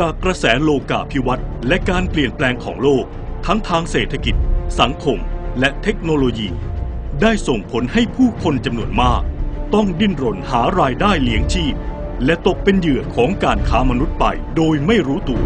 จากกระแสโลกาภิวัตน์และการเปลี่ยนแปลงของโลก ทั้งทางเศรษฐกิจ สังคม และเทคโนโลยี ได้ส่งผลให้ผู้คนจำนวนมาก ต้องดิ้นรนหารายได้เลี้ยงชีพ และตกเป็นเหยื่อของการค้ามนุษย์ไปโดยไม่รู้ตัว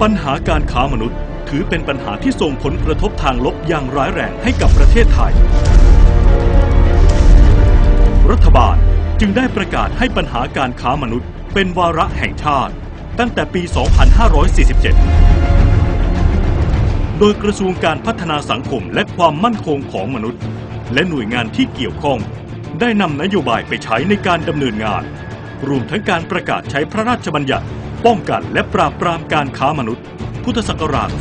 ปัญหาการค้ามนุษย์ถือเป็นปัญหาที่ส่งผลกระทบทางลบอย่างร้ายแรงให้กับประเทศไทย รัฐบาลจึงได้ประกาศให้ปัญหาการค้ามนุษย์ เป็นวาระแห่งชาติ ตั้งแต่ปี 2547 โดยกระทรวงการพัฒนาสังคมและความมั่นคงของมนุษย์ และหน่วยงานที่เกี่ยวข้อง ได้นำนโยบายไปใช้ในการดำเนินงาน รวมทั้งการประกาศใช้พระราชบัญญัติ ป้องกันและปราบปรามการค้ามนุษย์ พุทธศักราช 2551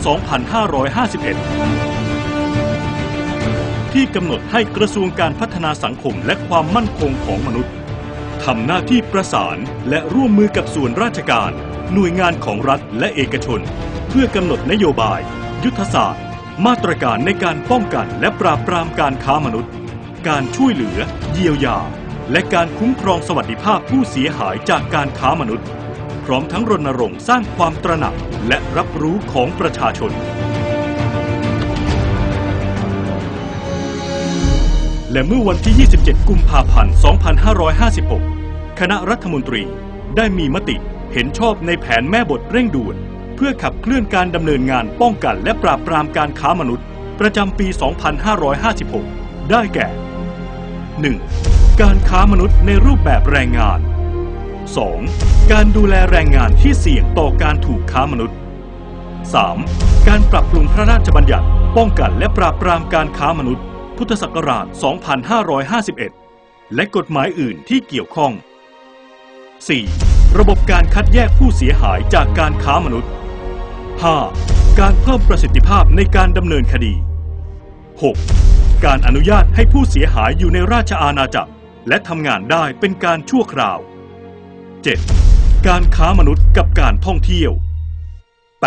ที่กำหนดให้กระทรวงการพัฒนาสังคมและความมั่นคงของมนุษย์ ทำหน้าที่ประสานและร่วมมือกับส่วนราชการ หน่วยงานของรัฐและเอกชน เพื่อกำหนดนโยบาย ยุทธศาสตร์ มาตรการในการป้องกันและปราบปรามการค้ามนุษย์ การช่วยเหลือ เยียวยา และการคุ้มครองสวัสดิภาพผู้เสียหายจากการค้ามนุษย์ พร้อมทั้งรณรงค์สร้างความตระหนักและรับรู้ของประชาชนและเมื่อวันที่ 27 กุมภาพันธ์ 2556 คณะรัฐมนตรีได้มีมติเห็นชอบในแผนแม่บทเร่งด่วน เพื่อขับเคลื่อนการดำเนินงานป้องกันและปราบปรามการค้ามนุษย์ ประจำปี 2556 ได้แก่ 1. การค้ามนุษย์ในรูปแบบแรงงาน 2. การดูแลแรงงานที่เสี่ยงต่อการถูกค้ามนุษย์ 3. การปรับปรุงพระราชบัญญัติ ป้องกันและปราบปรามการค้ามนุษย์ พุทธศักราช 2551 และกฎหมายอื่นที่เกี่ยวข้อง 4. ระบบการคัดแยกผู้เสียหายจากการค้ามนุษย์ 5. การเพิ่มประสิทธิภาพในการดำเนินคดี 6. การอนุญาตให้ผู้เสียหายอยู่ในราชอาณาจักร และทำงานได้เป็นการชั่วคราว 7. การค้ามนุษย์กับการท่องเที่ยว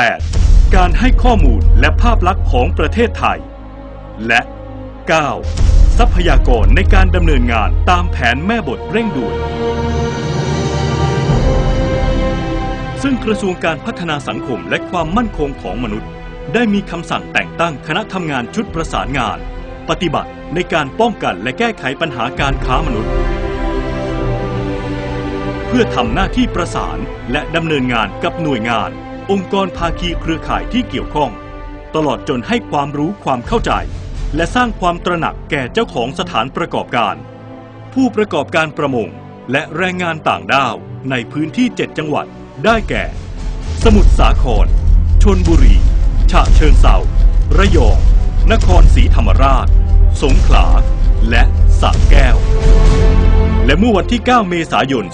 8. การให้ข้อมูลและภาพลักษณ์ของประเทศไทย และ 9. ทรัพยากรในการดำเนินงานตามแผนแม่บทเร่งด่วน ซึ่งกระทรวงการพัฒนาสังคมและความมั่นคงของมนุษย์ ได้มีคำสั่งแต่งตั้งคณะทำงานชุดประสานงาน ปฏิบัติในการป้องกันและแก้ไขปัญหาการค้ามนุษย์ เพื่อทำหน้าที่ประสานและดำเนินงานกับหน่วยงาน องค์กรภาคีเครือข่ายที่เกี่ยวข้อง ตลอดจนให้ความรู้ความเข้าใจ และสร้างความตระหนักแก่เจ้าของสถานประกอบการ ผู้ประกอบการประมงและแรงงานต่างด้าวในพื้นที่ 7 จังหวัด ได้แก่ สมุทรสาคร ชนบุรี ฉะเชิงเทราระยอง นครศรีธรรมราช สงขลา และสระแก้ว และเมื่อวันที่ 9 เมษายน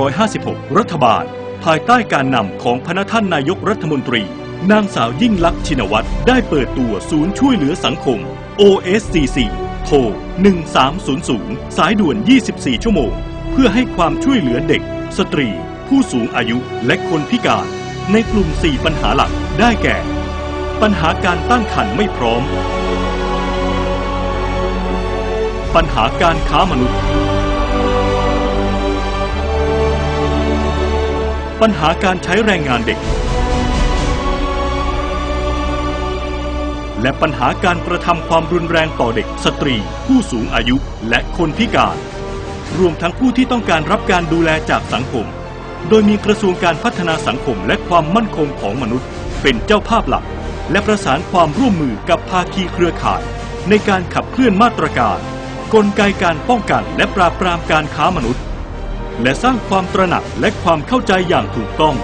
2556 รัฐบาล ภายใต้การนำของพระท่านนายกรัฐมนตรี นางสาวยิ่งลักษณ์ชินวัตรได้เปิดตัวศูนย์ช่วยเหลือสังคม OSCC โทร 1300 สายด่วน 24 ชั่วโมง เพื่อให้ความช่วยเหลือเด็ก สตรี ผู้สูงอายุและคนพิการ ในกลุ่ม 4 ปัญหาหลักได้แก่ ปัญหาการตั้งครรภ์ไม่พร้อม ปัญหาการค้ามนุษย์ ปัญหาการใช้แรงงานเด็ก และปัญหาการกระทำความรุนแรงต่อเด็กสตรี ผู้สูงอายุและคนพิการ รวมทั้งผู้ที่ต้องการรับการดูแลจากสังคม โดยมีกระทรวงการพัฒนาสังคมและความมั่นคงของมนุษย์ เป็นเจ้าภาพหลัก และประสานความร่วมมือกับภาคีเครือข่าย ในการขับเคลื่อนมาตรการ กลไกการป้องกันและปราบปรามการค้ามนุษย์ และสร้างความตระหนักและความเข้าใจอย่างถูกต้อง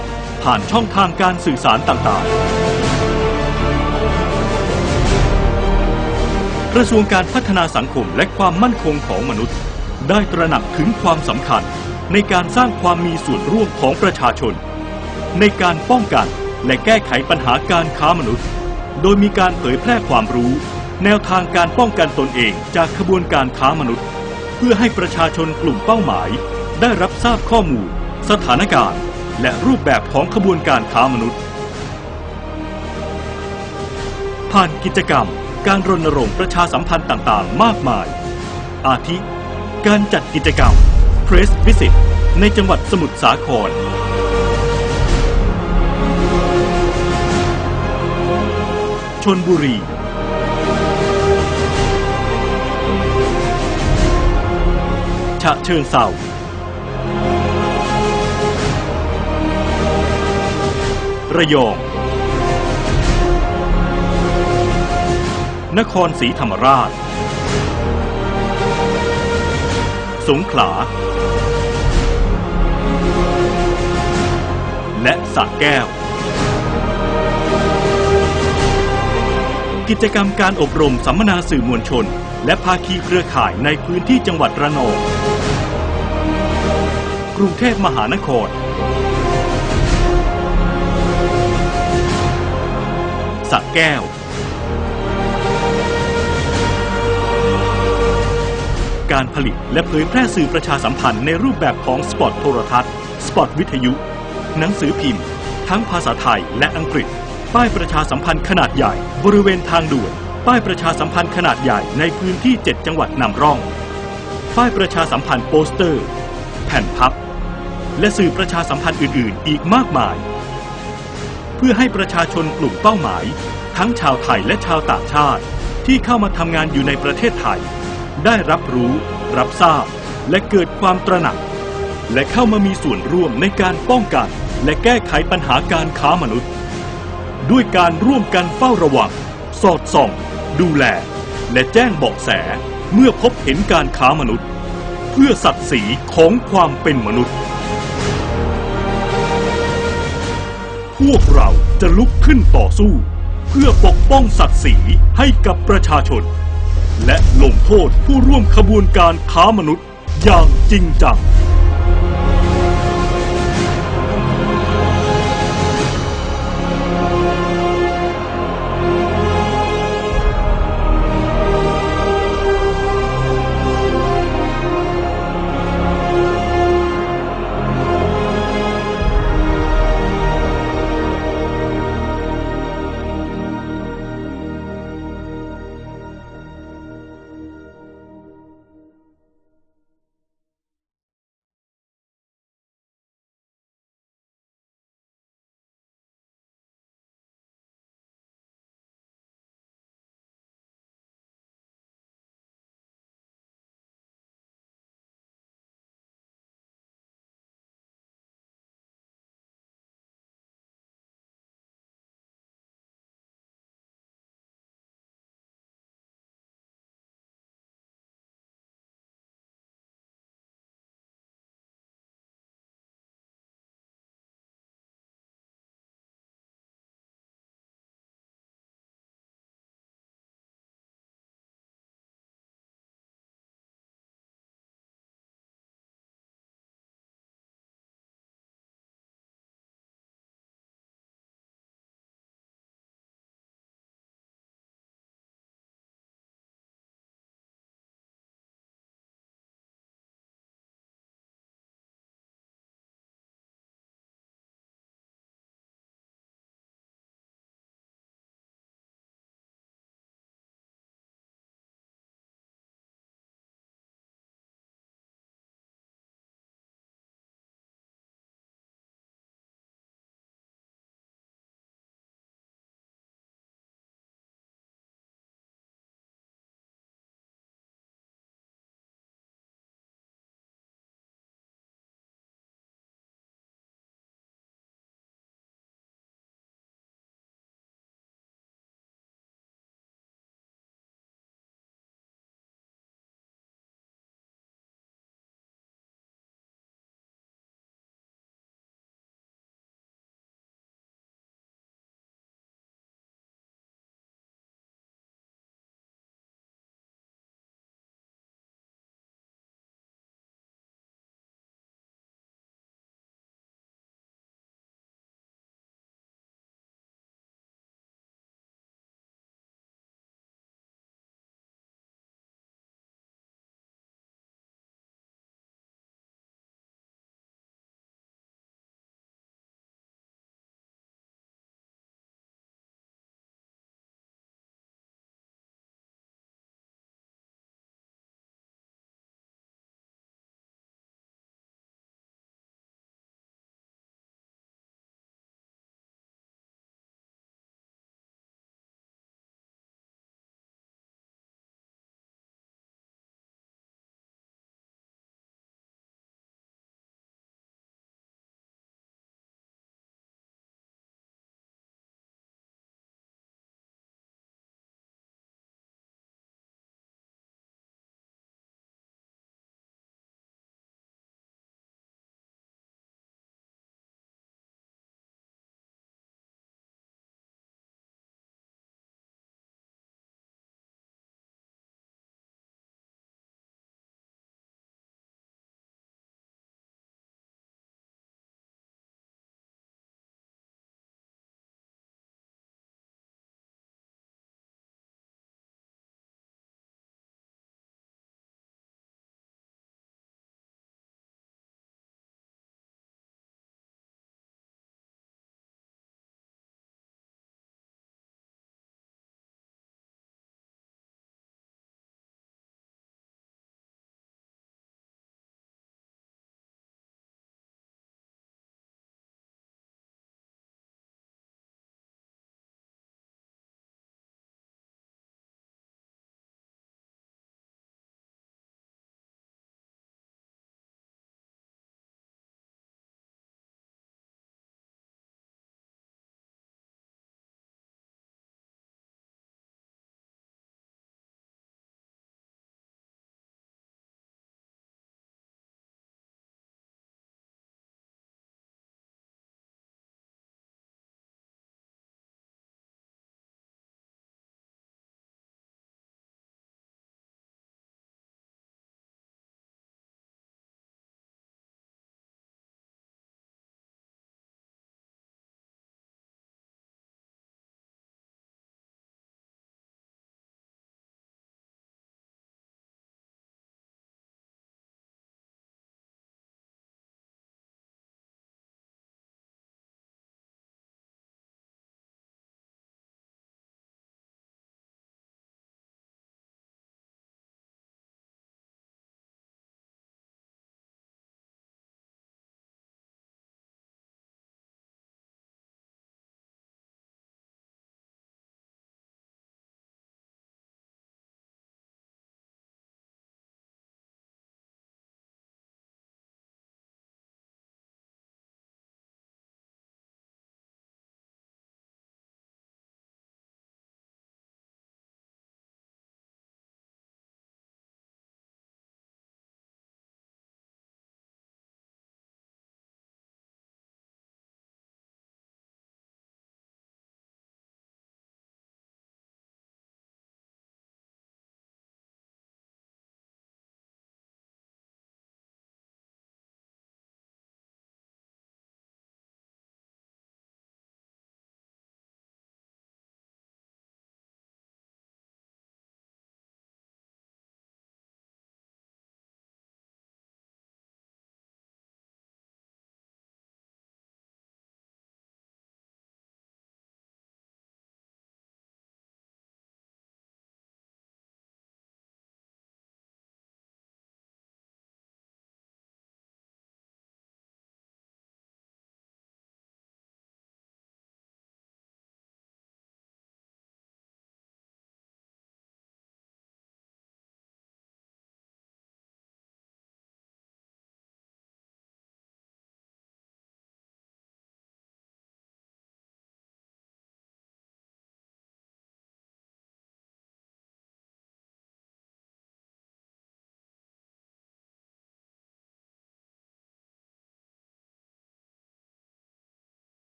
ผ่านช่องทางการสื่อสารต่างๆ กระทรวงการพัฒนาสังคมและความมั่นคงของมนุษย์ ได้ตระหนักถึงความสำคัญ ในการสร้างความมีส่วนร่วมของประชาชน ในการป้องกันและแก้ไขปัญหาการค้ามนุษย์ โดยมีการเผยแพร่ความรู้ แนวทางการป้องกันตนเองจากขบวนการค้ามนุษย์ เพื่อให้ประชาชนกลุ่มเป้าหมาย ได้รับทราบข้อมูล สถานการณ์ และรูปแบบของขบวนการค้ามนุษย์ ผ่านกิจกรรม การรณรงค์ประชาสัมพันธ์ต่างๆ มากมาย อาทิ การจัดกิจกรรม เพรสวิสิตในจังหวัดสมุทรสาคร ชนบุรี ฉะเชิงเซาระยอง นครศรีธรรมราช สงขลา สะแก้ว กิจกรรมการอบรมสัมมนาสื่อมวลชน และภาคีเครือข่ายในพื้นที่จังหวัดระนอง กรุงเทพมหานครสะแก้ว การผลิตและเผยแพร่สื่อประชาสัมพันธ์ในรูปแบบของสปอตโทรทัศน์ สปอตวิทยุ หนังสือพิมพ์ ทั้งภาษาไทยและอังกฤษ ป้ายประชาสัมพันธ์ขนาดใหญ่ บริเวณทางด่วน ป้ายประชาสัมพันธ์ขนาดใหญ่ในพื้นที่ 7 จังหวัดนำร่อง ป้ายประชาสัมพันธ์โปสเตอร์ แผ่นพับ และสื่อประชาสัมพันธ์อื่น ๆ อีกมากมาย เพื่อให้ประชาชนกลุ่มเป้าหมาย ทั้งชาวไทยและชาวต่างชาติ ที่เข้ามาทำงานอยู่ในประเทศไทย ได้รับรู้ รับทราบ และเกิดความตระหนักและเข้ามามีส่วนร่วมในการป้องกัน และแก้ไขปัญหาการค้ามนุษย์ ด้วยการร่วมกันเฝ้าระวัง สอดส่อง ดูแล และแจ้งเบาะแสเมื่อพบเห็นการค้ามนุษย์ เพื่อศักดิ์ศรีของความเป็นมนุษย์ พวกเราจะลุกขึ้นต่อสู้ เพื่อปกป้องศักดิ์ศรีให้กับประชาชน และลงโทษผู้ร่วมขบวนการค้ามนุษย์อย่างจริงจัง